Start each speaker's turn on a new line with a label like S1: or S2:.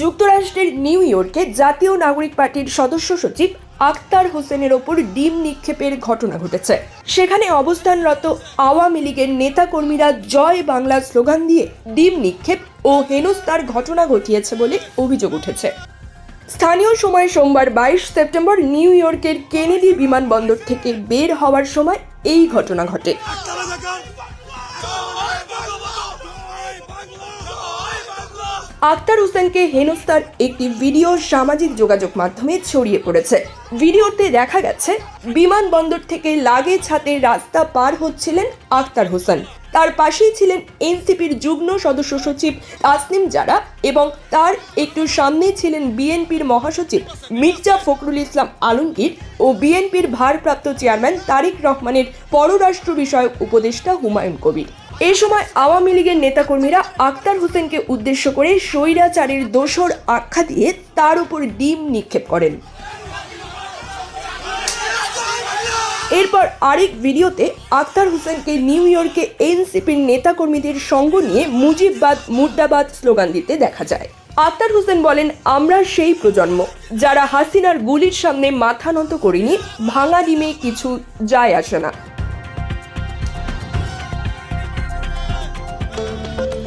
S1: যুক্তরাষ্ট্রের নিউ ইয়র্কে জাতীয় নাগরিক পার্টির সদস্য সচিব আক্তার হোসেনের ওপর ডিম নিক্ষেপের ঘটনা ঘটেছে। সেখানে অবস্থানরত আওয়ামী লীগের নেতাকর্মীরা জয় বাংলা স্লোগান দিয়ে ডিম নিক্ষেপ ও হেনস্থার ঘটনা ঘটিয়েছে বলে অভিযোগ উঠেছে। স্থানীয় সময় সোমবার বাইশ সেপ্টেম্বর নিউ ইয়র্কের কেনেডি বিমানবন্দর থেকে বের হওয়ার সময় এই ঘটনা ঘটে। আক্তার হোসেনকে হেনস্থার একটি ভিডিও সামাজিক যোগাযোগ মাধ্যমে ছড়িয়ে পড়েছে। ভিডিওতে দেখা গেছে, বিমানবন্দর থেকে লাগেজ হাতে রাস্তা পার হচ্ছিলেন আক্তার হোসেন। তার পাশেই ছিলেন এনসিপির যুগ্ম সদস্য সচিব তাসনিম জারা এবং তার একটু সামনেই ছিলেন বিএনপির মহাসচিব মির্জা ফখরুল ইসলাম আলমগীর ও বিএনপির ভারপ্রাপ্ত চেয়ারম্যান তারিক রহমানের পররাষ্ট্র বিষয়ক উপদেষ্টা হুমায়ুন কবির। এই সময় আওয়ামী লীগের নেতাকর্মীরা আক্তার হোসেনকে উদ্দেশ্য করে স্বৈরাচারের দোসর আখ্যা দিয়ে তার উপর ডিম নিক্ষেপ করেন। এরপর আরেক ভিডিওতে আক্তার হোসেনকে নিউ ইয়র্কে এনসিপির নেতাকর্মীদের সঙ্গ নিয়ে মুজিববাদ, মুর্দাবাদ স্লোগান দিতে দেখা যায়। আক্তার হোসেন বলেন, আমরা সেই প্রজন্ম, যারা হাসিনার গুলির সামনে মাথা নত করিনি, ভাঙা ডিমে কিছু যায় আসে না। thank you